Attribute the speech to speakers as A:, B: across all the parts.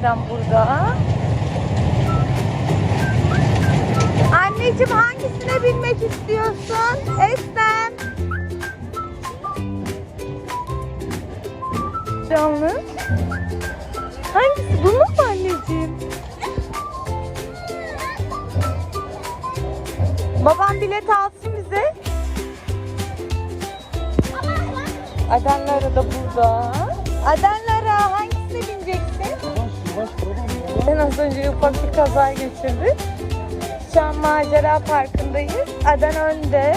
A: Adem burada. Anneciğim hangisine binmek istiyorsun? Eslem. Canlı. Hangisi? Bunu mu anneciğim? Babam bilet alsın bize. Adanlara da burada. Adanlara Ben az önce ufak bir kaza geçirdik. Şu an macera parkındayız. Adan önde.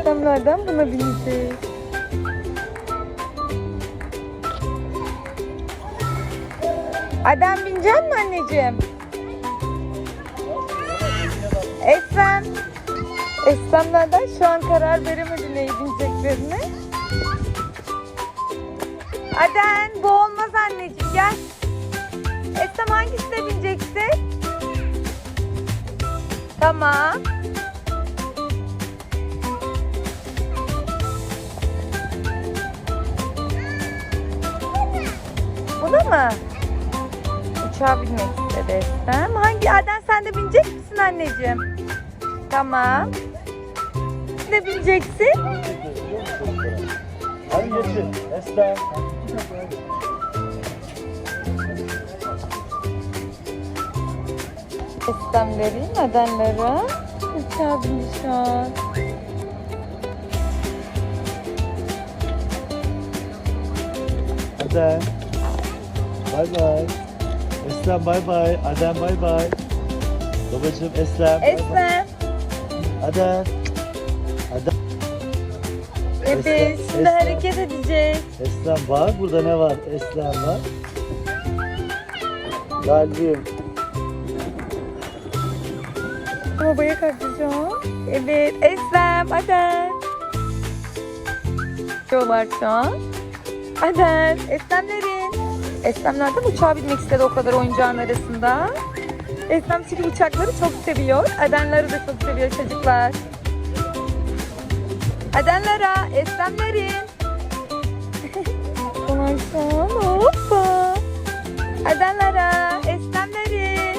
A: Adamlardan buna bineceğiz. Adem binecek mi anneciğim? Esrem. Esremlerden şu an karar veremedi neyi bineceklerini. Aden bu olmaz anneciğim gel. Esrem hangisine bineceksin? Tamam. Buna mı? Uçağa binmek istedi Esrem. Hangi? Aden sen de binecek misin anneciğim? Tamam. Ne bineceksin?
B: Geçin. Esra.
A: Esrem vereyim Adenlere. Uçağa an.
B: Adem. Bay bay. Eslem bay bay. Adem bay bay. Babacığım Eslem. Adem. Adem. Esrem,
A: şimdi hareket edecek.
B: Eslem var. Burada ne var? Eslem var. Kalbim.
A: Babaya kalkacağım. Evet, Eslem, Aden. Diyorlar şu an. Aden, Eslemlerin. Eslemlerden uçağa binmek istedi o kadar oyuncağın arasında. Eslem çünkü uçakları çok seviyor. Adenleri de çok seviyor çocuklar. Adenlara, Eslemlerin. An hoppa. Adenlara, Eslemlerin.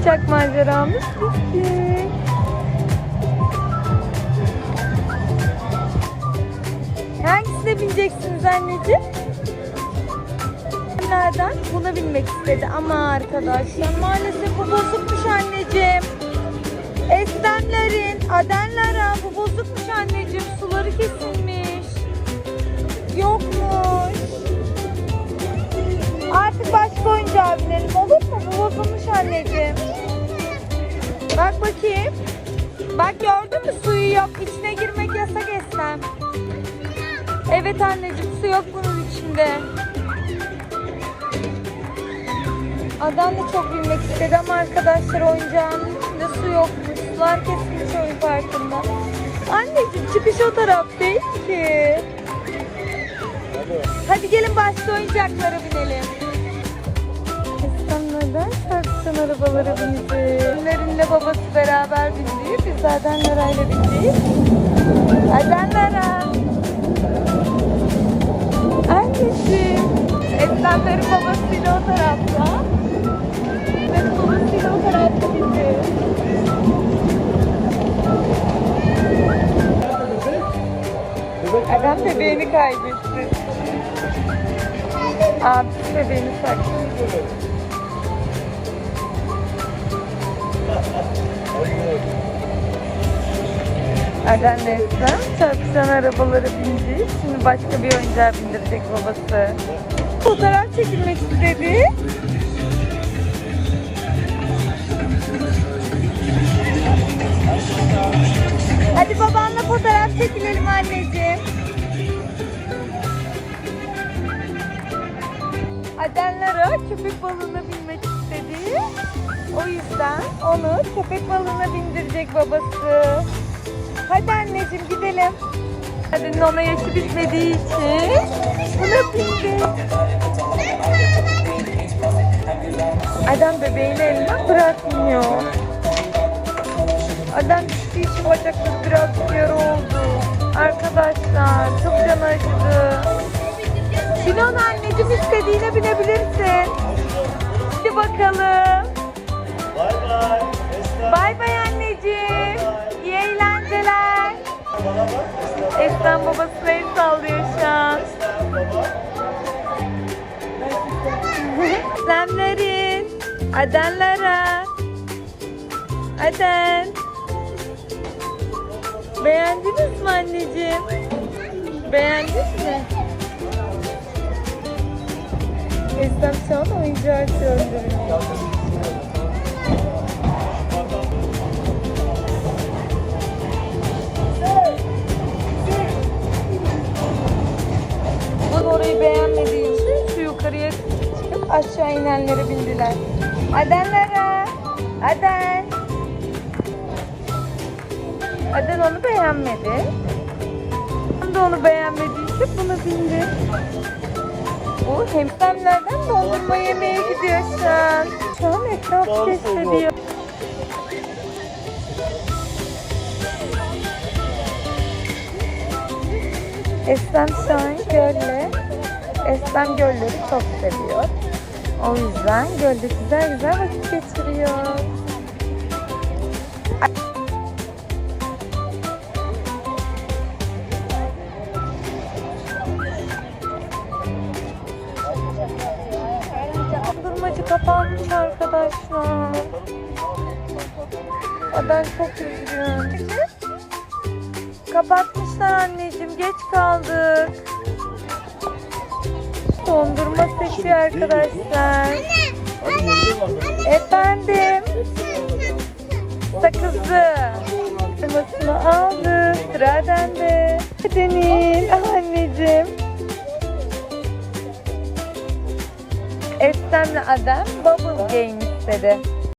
A: Uçak maceramız bitti. Hangisine bineceksiniz anneciğim? Nereden? Buna binmek istedi ama arkadaşlar maalesef bu bozukmuş anneciğim. Estemlerin, adenlere bu bozukmuş anneciğim. Suları kesilmiş. Yokmuş. Artık başka oyuncağa binelim olur mu? Bu bozulmuş anneciğim. Bak bakayım. Bak gördün mü suyu yok. İçine girmek yasak Eslem. Evet anneciğim su yok bunun içinde. Adam da çok bilmek istedi ama arkadaşlar oyuncağın içinde su yokmuş. Sular kesilmiş oyun parkında. Anneciğim çıkış o taraf değil ki.
B: Hadi.
A: Hadi gelin başka oyuncaklara binelim. İstanbul'dan çarpışan arabalara bineceğiz. Nerinle babası beraber bindi. Biz de Adenlera'yla bindik. Adenlara. Anneciğim. Eslemlerin babasıyla o tarafta. Adam bebeğini kaybetti. Abisi bebeğini sakladı. Eren Neslihan çarpışan arabalara bindi. Şimdi başka bir oyuncağa bindirecek babası. Fotoğraf çekilmek istedi. Anneciğim. Adenlara köpek balığına binmek istedi. O yüzden onu köpek balığına bindirecek babası. Hadi anneciğim gidelim. Hadi ona yaşı bitmediği için buna bindi. Adem bebeğini elinden bırakmıyor. Adem düştüğü için bacakları biraz yara oldu. Arkadaşlar çok can acıdı. Sinan anneciğim istediğine binebilirsin. Hadi bakalım.
B: Bay bay.
A: Bay bay anneciğim. İyi eğlenceler.
B: Bana bak. Esra.
A: Esra babası el sallıyor şu an. Semlerin. Adenlara. Aden. Beğendiniz mi anneciğim? Beğendin mi? Esra şu an oyuncağı söndürüyor. Orayı beğenmediği için şu yukarıya çıkıp aşağı inenlere bindiler. Adenlere. Aden. Aden onu beğenmedi. Ben de onu beğenmediği için buna bindi. Bu hemşemlerden dondurma yemeye gidiyor şu an. Şu an etrafı keşfediyor. Eslem Şahin Göl'le Eslem gölleri çok seviyor. O yüzden gölde güzel güzel vakit geçiriyor. Kapanmış arkadaşlar. Ben çok üzgün. Kapatmışlar anneciğim. Geç kaldık. Dondurma seçiyor arkadaşlar. Efendim. Sakızı. Dondurmasını aldı. Sıra bende. Hadi Nil. Al anneciğim. Estem'le Adem Bubble Game istedi.